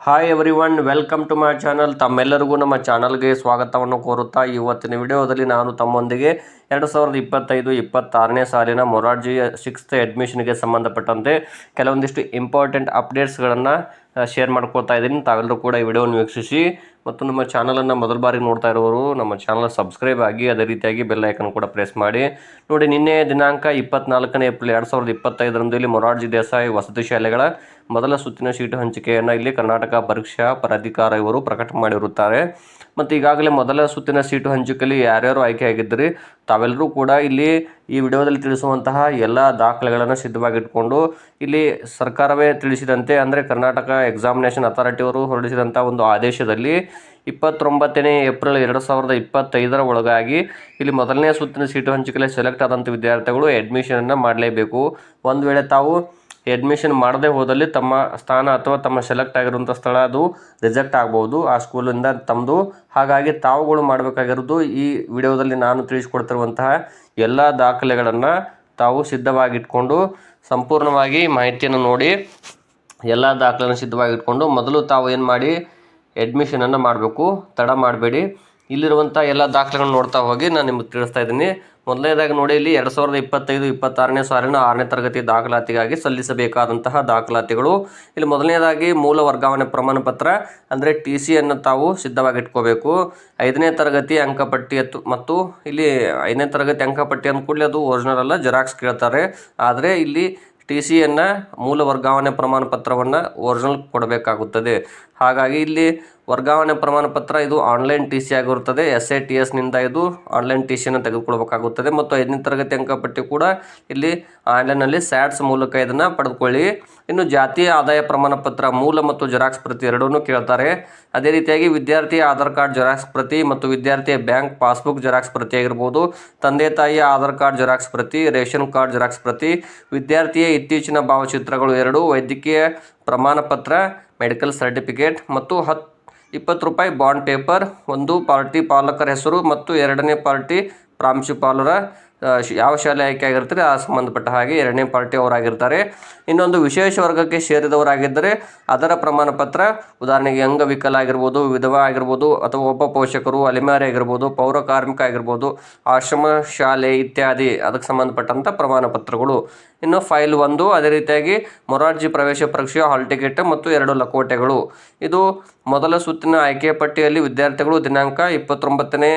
Hi everyone welcome to my channel ತಮ್ಮೆಲ್ಲರಿಗೂ ನಮ್ಮ ಚಾನಲ್ಗೆ ಸ್ವಾಗತವನ್ನು ಕೋರುತ್ತಾ ಇವತ್ತಿನ ವಿಡಿಯೋದಲ್ಲಿ ನಾನು ತಮ್ಮೊಂದಿಗೆ ಎರಡು ಸಾವಿರದ ಇಪ್ಪತ್ತೈದು, ಇಪ್ಪತ್ತಾರನೇ ಸಾಲಿನ ಮೊರಾರ್ಜಿ ಸಿಕ್ಸ್ತ್ ಅಡ್ಮಿಷನ್ಗೆ ಸಂಬಂಧಪಟ್ಟಂತೆ ಕೆಲವೊಂದಿಷ್ಟು ಇಂಪಾರ್ಟೆಂಟ್ ಅಪ್ಡೇಟ್ಸ್ಗಳನ್ನು ಶೇರ್ ಮಾಡ್ಕೊಳ್ತಾ ಇದ್ದೀನಿ. ತಾವೆಲ್ಲರೂ ಕೂಡ ಈ ವಿಡಿಯೋವನ್ನು ವೀಕ್ಷಿಸಿ ಮತ್ತು ನಮ್ಮ ಚಾನಲನ್ನು ಮೊದಲ ಬಾರಿ ನೋಡ್ತಾ ಇರೋರು, ನಮ್ಮ ಚಾನಲ್ ಸಬ್ಸ್ಕ್ರೈಬ್ ಆಗಿ ಅದೇ ರೀತಿಯಾಗಿ ಬೆಲ್ ಐಕನ್ ಕೂಡ ಪ್ರೆಸ್ ಮಾಡಿ. ನೋಡಿ, ನಿನ್ನೆ ದಿನಾಂಕ ಇಪ್ಪತ್ನಾಲ್ಕನೇ ಏಪ್ರಿಲ್ ಎರಡು ಸಾವಿರದ ಇಪ್ಪತ್ತೈದರಂದು ಇಲ್ಲಿ ಮೊರಾರ್ಜಿ ದೇಸಾಯಿ ವಸತಿ ಶಾಲೆಗಳ ಮೊದಲ ಸುತ್ತಿನ ಸೀಟು ಹಂಚಿಕೆಯನ್ನು ಇಲ್ಲಿ ಕರ್ನಾಟಕ ಪರೀಕ್ಷಾ ಪ್ರಾಧಿಕಾರ ಇವರು ಪ್ರಕಟ ಮಾಡಿರುತ್ತಾರೆ. ಮತ್ತು ಈಗಾಗಲೇ ಮೊದಲ ಸುತ್ತಿನ ಸೀಟು ಹಂಚಿಕೆಯಲ್ಲಿ ಯಾರ್ಯಾರು ಆಯ್ಕೆಯಾಗಿದ್ದರೆ ತಾವೆಲ್ಲರೂ ಕೂಡ ಇಲ್ಲಿ ಈ ವಿಡಿಯೋದಲ್ಲಿ ತಿಳಿಸುವಂತಹ ಎಲ್ಲ ದಾಖಲೆಗಳನ್ನು ಸಿದ್ಧವಾಗಿಟ್ಕೊಂಡು ಇಲ್ಲಿ ಸರ್ಕಾರವೇ ತಿಳಿಸಿದಂತೆ ಅಂದರೆ ಕರ್ನಾಟಕ ಎಕ್ಸಾಮಿನೇಷನ್ ಅಥಾರಿಟಿಯವರು ಹೊರಡಿಸಿದಂಥ ಒಂದು ಆದೇಶದಲ್ಲಿ ಇಪ್ಪತ್ತೊಂಬತ್ತನೇ ಏಪ್ರಿಲ್ ಎರಡು ಸಾವಿರದ ಇಪ್ಪತ್ತೈದರ ಒಳಗಾಗಿ ಇಲ್ಲಿ ಮೊದಲನೇ ಸುತ್ತಿನ ಸೀಟು ಹಂಚಿಕೆಯಲ್ಲಿ ಸೆಲೆಕ್ಟ್ ಆದಂಥ ವಿದ್ಯಾರ್ಥಿಗಳು ಅಡ್ಮಿಷನನ್ನು ಮಾಡಲೇಬೇಕು. ಒಂದು ವೇಳೆ ತಾವು ಅಡ್ಮಿಷನ್ ಮಾಡದೇ ಹೋದಲ್ಲಿ ತಮ್ಮ ಸ್ಥಾನ ಅಥವಾ ತಮ್ಮ ಸೆಲೆಕ್ಟ್ ಆಗಿರುವಂಥ ಸ್ಥಳ ಅದು ರಿಜೆಕ್ಟ್ ಆಗ್ಬೋದು ಆ ಸ್ಕೂಲಿಂದ ತಮ್ಮದು ಹಾಗಾಗಿ ತಾವುಗಳು ಮಾಡಬೇಕಾಗಿರೋದು ಈ ವಿಡಿಯೋದಲ್ಲಿ ನಾನು ತಿಳಿಸ್ಕೊಡ್ತಿರುವಂತಹ ಎಲ್ಲ ದಾಖಲೆಗಳನ್ನು ತಾವು ಸಿದ್ಧವಾಗಿಟ್ಕೊಂಡು ಸಂಪೂರ್ಣವಾಗಿ ಮಾಹಿತಿಯನ್ನು ನೋಡಿ ಎಲ್ಲ ದಾಖಲೆಯನ್ನು ಸಿದ್ಧವಾಗಿಟ್ಕೊಂಡು ಮೊದಲು ತಾವು ಏನು ಮಾಡಿ ಅಡ್ಮಿಷನನ್ನು ಮಾಡಬೇಕು. ತಡ ಮಾಡಬೇಡಿ. ಇಲ್ಲಿರುವಂಥ ಎಲ್ಲ ದಾಖಲೆಗಳನ್ನ ನೋಡ್ತಾ ಹೋಗಿ ನಾನು ನಿಮಗೆ ತಿಳಿಸ್ತಾ ಇದ್ದೀನಿ. ಮೊದಲನೇದಾಗಿ ನೋಡಿ, ಇಲ್ಲಿ ಎರಡು ಸಾವಿರದ ಇಪ್ಪತ್ತೈದು, ಇಪ್ಪತ್ತಾರನೇ ಸಾಲಿನ ಆರನೇ ತರಗತಿ ದಾಖಲಾತಿಗಾಗಿ ಸಲ್ಲಿಸಬೇಕಾದಂತಹ ದಾಖಲಾತಿಗಳು. ಇಲ್ಲಿ ಮೊದಲನೇದಾಗಿ ಮೂಲ ವರ್ಗಾವಣೆ ಪ್ರಮಾಣ ಪತ್ರ, ಅಂದರೆ ಟಿ ಸಿಯನ್ನು ತಾವು ಸಿದ್ಧವಾಗಿಟ್ಕೋಬೇಕು. ಐದನೇ ತರಗತಿ ಅಂಕಪಟ್ಟಿ ಮತ್ತು ಇಲ್ಲಿ ಐದನೇ ತರಗತಿ ಅಂಕಪಟ್ಟಿ ಅಂದ ಕೂಡಲೇ ಅದು ಒರಿಜಿನಲ್ ಅಲ್ಲ ಜೆರಾಕ್ಸ್ ಕೇಳ್ತಾರೆ. ಆದರೆ ಇಲ್ಲಿ ಟಿ ಸಿಯನ್ನು ಮೂಲ ವರ್ಗಾವಣೆ ಪ್ರಮಾಣ ಪತ್ರವನ್ನು ಒರಿಜಿನಲ್ ಕೊಡಬೇಕಾಗುತ್ತದೆ. ಹಾಗಾಗಿ ಇಲ್ಲಿ ವರ್ಗಾವಣೆ ಪ್ರಮಾಣ ಪತ್ರ ಇದು ಆನ್ಲೈನ್ ಟಿ ಸಿ ಆಗಿರುತ್ತದೆ. ಎಸ್ ಐ ಟಿ ಎಸ್ನಿಂದ ಇದು ಆನ್ಲೈನ್ ಟಿ ಸಿಯನ್ನು ತೆಗೆದುಕೊಳ್ಬೇಕಾಗುತ್ತದೆ. ಮತ್ತು ಐದನೇ ತರಗತಿ ಅಂಕಪಟ್ಟಿ ಕೂಡ ಇಲ್ಲಿ ಆನ್ಲೈನಲ್ಲಿ ಸ್ಯಾಟ್ಸ್ ಮೂಲಕ ಇದನ್ನು ಪಡೆದುಕೊಳ್ಳಿ. ಇನ್ನು ಜಾತಿಯ ಆದಾಯ ಪ್ರಮಾಣ ಪತ್ರ ಮೂಲ ಮತ್ತು ಜೆರಾಕ್ಸ್ ಪ್ರತಿ ಎರಡನ್ನೂ ಕೇಳ್ತಾರೆ. ಅದೇ ರೀತಿಯಾಗಿ ವಿದ್ಯಾರ್ಥಿಯ ಆಧಾರ್ ಕಾರ್ಡ್, ಜೆರಾಕ್ಸ್ ಪ್ರತಿ ಮತ್ತು ವಿದ್ಯಾರ್ಥಿಯ ಬ್ಯಾಂಕ್ ಪಾಸ್ಬುಕ್, ಜೆರಾಕ್ಸ್ ಪ್ರತಿ ಆಗಿರ್ಬೋದು. ತಂದೆ ತಾಯಿಯ ಆಧಾರ್ ಕಾರ್ಡ್, ಜೆರಾಕ್ಸ್ ಪ್ರತಿ, ರೇಷನ್ ಕಾರ್ಡ್, ಜೆರಾಕ್ಸ್ ಪ್ರತಿ, ವಿದ್ಯಾರ್ಥಿಯ ಇತ್ತೀಚಿನ ಭಾವಚಿತ್ರಗಳು ಎರಡು, ವೈದ್ಯಕೀಯ ಪ್ರಮಾಣ ಪತ್ರ ಮೆಡಿಕಲ್ ಸರ್ಟಿಫಿಕೇಟ್ ಮತ್ತು ಹತ್ತು ಇಪ್ಪತ್ತು ರೂಪಾಯಿ ಬಾಂಡ್ ಪೇಪರ್. ಒಂದು ಪಾರ್ಟಿ ಪಾಲಕರ ಹೆಸರು ಮತ್ತು ಎರಡನೇ ಪಾರ್ಟಿ ಪ್ರಾಂಶುಪಾಲರ ಯಾವ ಶಾಲೆ ಆಯ್ಕೆ ಆಗಿರ್ತಾರೆ ಆ ಸಂಬಂಧಪಟ್ಟ ಹಾಗೆ ಎರಡನೇ ಪಾರ್ಟಿ ಅವರಾಗಿರ್ತಾರೆ. ಇನ್ನೊಂದು ವಿಶೇಷ ವರ್ಗಕ್ಕೆ ಸೇರಿದವರಾಗಿದ್ದರೆ, ಅದರ ಪ್ರಮಾಣ ಪತ್ರ ಉದಾಹರಣೆಗೆ ಅಂಗವಿಕಲ ಆಗಿರ್ಬೋದು, ವಿಧವಾ ಆಗಿರ್ಬೋದು, ಅಥವಾ ಒಬ್ಬ ಪೋಷಕರು, ಅಲೆಮಾರಿ ಆಗಿರ್ಬೋದು, ಪೌರ ಕಾರ್ಮಿಕ ಆಗಿರ್ಬೋದು, ಆಶ್ರಮ ಶಾಲೆ ಇತ್ಯಾದಿ, ಅದಕ್ಕೆ ಸಂಬಂಧಪಟ್ಟಂಥ ಪ್ರಮಾಣ ಪತ್ರಗಳು ಇನ್ನು ಫೈಲ್ ಒಂದು, ಅದೇ ರೀತಿಯಾಗಿ ಮೊರಾರ್ಜಿ ಪ್ರವೇಶ ಪರೀಕ್ಷೆ ಹಾಲ್ ಟಿಕೆಟ್ ಮತ್ತು ಎರಡು ಲಕೋಟೆಗಳು. ಇದು ಮೊದಲ ಸುತ್ತಿನ ಆಯ್ಕೆ ಪಟ್ಟಿಯಲ್ಲಿ ವಿದ್ಯಾರ್ಥಿಗಳು ದಿನಾಂಕ ಇಪ್ಪತ್ತೊಂಬತ್ತನೇ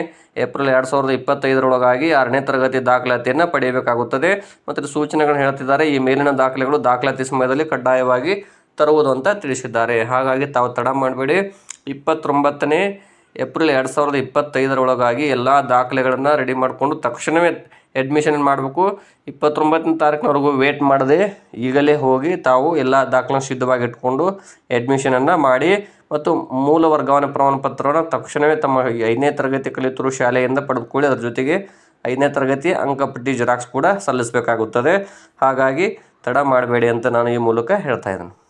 ಏಪ್ರಿಲ್ ಎರಡು ಸಾವಿರದ ಇಪ್ಪತ್ತೈದರೊಳಗಾಗಿ ಆರನೇ ತರಗತಿ ದಾಖಲಾತಿಯನ್ನು ಪಡೆಯಬೇಕಾಗುತ್ತದೆ. ಮತ್ತು ಸೂಚನೆಗಳನ್ನು ಹೇಳ್ತಿದ್ದಾರೆ. ಈ ಮೇಲಿನ ದಾಖಲೆಗಳು ದಾಖಲಾತಿ ಸಮಯದಲ್ಲಿ ಕಡ್ಡಾಯವಾಗಿ ತರುವುದು ಅಂತ ತಿಳಿಸಿದ್ದಾರೆ. ಹಾಗಾಗಿ ತಾವು ತಡ ಮಾಡಬೇಡಿ. ಇಪ್ಪತ್ತೊಂಬತ್ತನೇ ಏಪ್ರಿಲ್ ಎರಡು ಸಾವಿರದ ಇಪ್ಪತ್ತೈದರೊಳಗಾಗಿ ಎಲ್ಲ ದಾಖಲೆಗಳನ್ನು ರೆಡಿ ಮಾಡಿಕೊಂಡು ತಕ್ಷಣವೇ ಅಡ್ಮಿಷನ್ ಮಾಡಬೇಕು? ಇಪ್ಪತ್ತೊಂಬತ್ತನೇ ತಾರೀಕಿನವರೆಗೂ ವೇಟ್ ಮಾಡದೆ ಈಗಲೇ ಹೋಗಿ ತಾವು ಎಲ್ಲ ದಾಖಲೆ ಸಿದ್ಧವಾಗಿ ಇಟ್ಕೊಂಡು ಅಡ್ಮಿಷನನ್ನು ಮಾಡಿ ಮತ್ತು ಮೂಲ ವರ್ಗಾವಣೆ ಪ್ರಮಾಣ ಪತ್ರವನ್ನು ತಕ್ಷಣವೇ ತಮ್ಮ ಐದನೇ ತರಗತಿ ಕಲಿತರು ಶಾಲೆಯಿಂದ ಪಡೆದುಕೊಳ್ಳಿ ಅದರ ಜೊತೆಗೆ ಐದನೇ ತರಗತಿ ಅಂಕಪಟ್ಟಿ ಜೆರಾಕ್ಸ್ ಕೂಡ ಸಲ್ಲಿಸಬೇಕಾಗುತ್ತದೆ. ಹಾಗಾಗಿ ತಡ ಮಾಡಬೇಡಿ ಅಂತ ನಾನು ಈ ಮೂಲಕ ಹೇಳ್ತಾ ಇದ್ದೇನೆ.